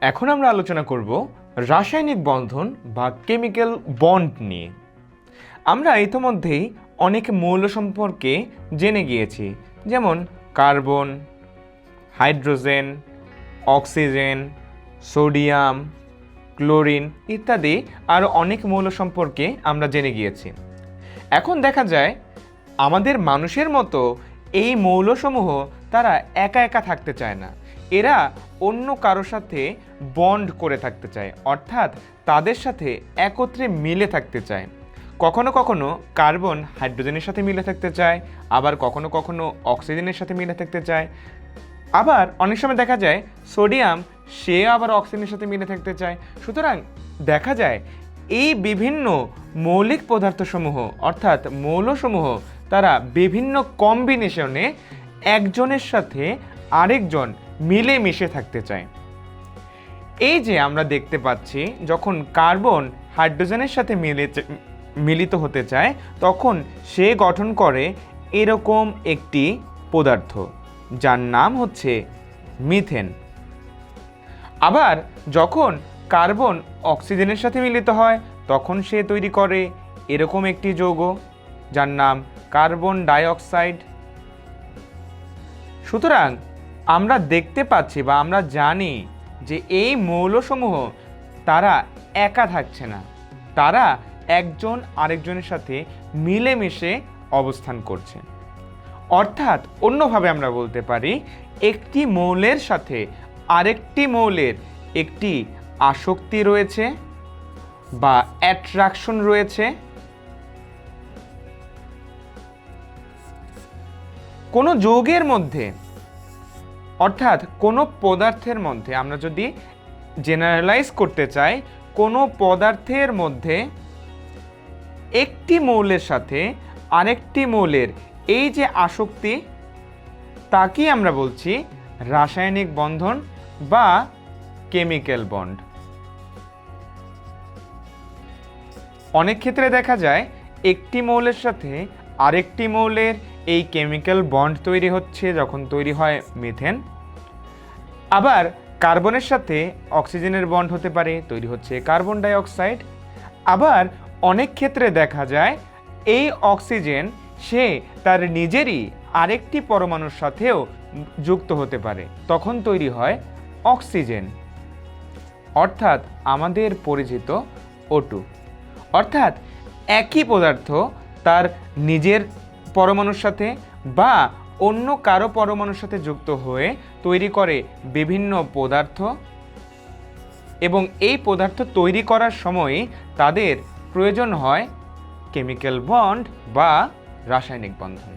এখন আমরা আলোচনা করব রাসায়নিক বন্ধন বা কেমিক্যাল বন্ড নিয়ে। আমরা ইতিমধ্যেই অনেক মৌল সম্পর্কে জেনে গিয়েছি, যেমন carbon, hydrogen, oxygen, sodium, chlorine ইত্যাদি আরও অনেক মৌল সম্পর্কে আমরা জেনে গিয়েছি। এখন দেখা যায়, আমাদের মানুষের মতো এই মৌলসমূহ তারা একা একা থাকতে চায় না। এরা অন্য কারোর সাথে বন্ড করে থাকতে চায়, অর্থাৎ তাদের সাথে একত্রে মিলে থাকতে চায়। কখনো কখনো কার্বন হাইড্রোজেনের সাথে মিলে থাকতে চায়, আবার কখনো কখনো অক্সিজেনের সাথে মিলে থাকতে চায়। আবার অনেক সময় দেখা যায় সোডিয়াম সে আবার অক্সিজেনের সাথে মিলে থাকতে চায়। সুতরাং দেখা যায় এই বিভিন্ন মৌলিক পদার্থসমূহ, অর্থাৎ মৌলসমূহ, তারা বিভিন্ন কম্বিনেশনে একজনের সাথে আরেকজন মিলে মিশে থাকতে চায় এই যে আমরা দেখতে পাচ্ছি, যখন কার্বন হাইড্রোজেনের সাথে মিলে মিলিত হতে চায়, তখন সে গঠন করে এরকম একটি পদার্থ, যার নাম হচ্ছে মিথেন। আবার যখন কার্বন অক্সিজেনের সাথে মিলিত হয়, তখন সে তৈরি করে এরকম একটি যৌগ, যার নাম কার্বন ডাইঅক্সাইড। সুতরাং আমরা দেখতে পাচ্ছি বা আমরা জানি যে এই মৌলসমূহ তারা একা থাকছে না। তারা একজন আরেকজনের সাথে মিলেমিশে অবস্থান করছে। অর্থাৎ অন্যভাবে আমরা বলতে পারি, একটি মৌলের সাথে আরেকটি মৌলের একটি আসক্তি রয়েছে বা অ্যাট্রাকশন রয়েছে। কোনো যৌগের মধ্যে অর্থাৎ কোনো পদার্থের মধ্যে আমরা যদি জেনারেলাইজ করতে চাই, কোনো পদার্থের মধ্যে একটি মৌলের সাথে আরেকটি মৌলের এই যে আসক্তি, তাকেই আমরা বলছি রাসায়নিক বন্ধন বা কেমিক্যাল বন্ড অনেক ক্ষেত্রে দেখা যায় একটি মৌলের সাথে আরেকটি মৌলের এই কেমিক্যাল বন্ড তৈরি হচ্ছে যখন তৈরি হয় মিথেন। আবার কার্বনের সাথে অক্সিজেনের বন্ড হতে পারে, তৈরি হচ্ছে কার্বন ডাই অক্সাইড আবার অনেক ক্ষেত্রে দেখা যায় এই অক্সিজেন, সে তার নিজেরই আরেকটি পরমাণুর সাথেও যুক্ত হতে পারে, তখন তৈরি হয় অক্সিজেন। অর্থাৎ আমাদের পরিচিত ওটু অর্থাৎ একই পদার্থ তার নিজের পরমাণুর সাথে বা অন্য কারও পরমাণুর সাথে যুক্ত হয়ে তৈরি করে বিভিন্ন পদার্থ এবং এই পদার্থ তৈরি করার সময় তাদের প্রয়োজন হয় কেমিক্যাল বন্ড বা রাসায়নিক বন্ধন।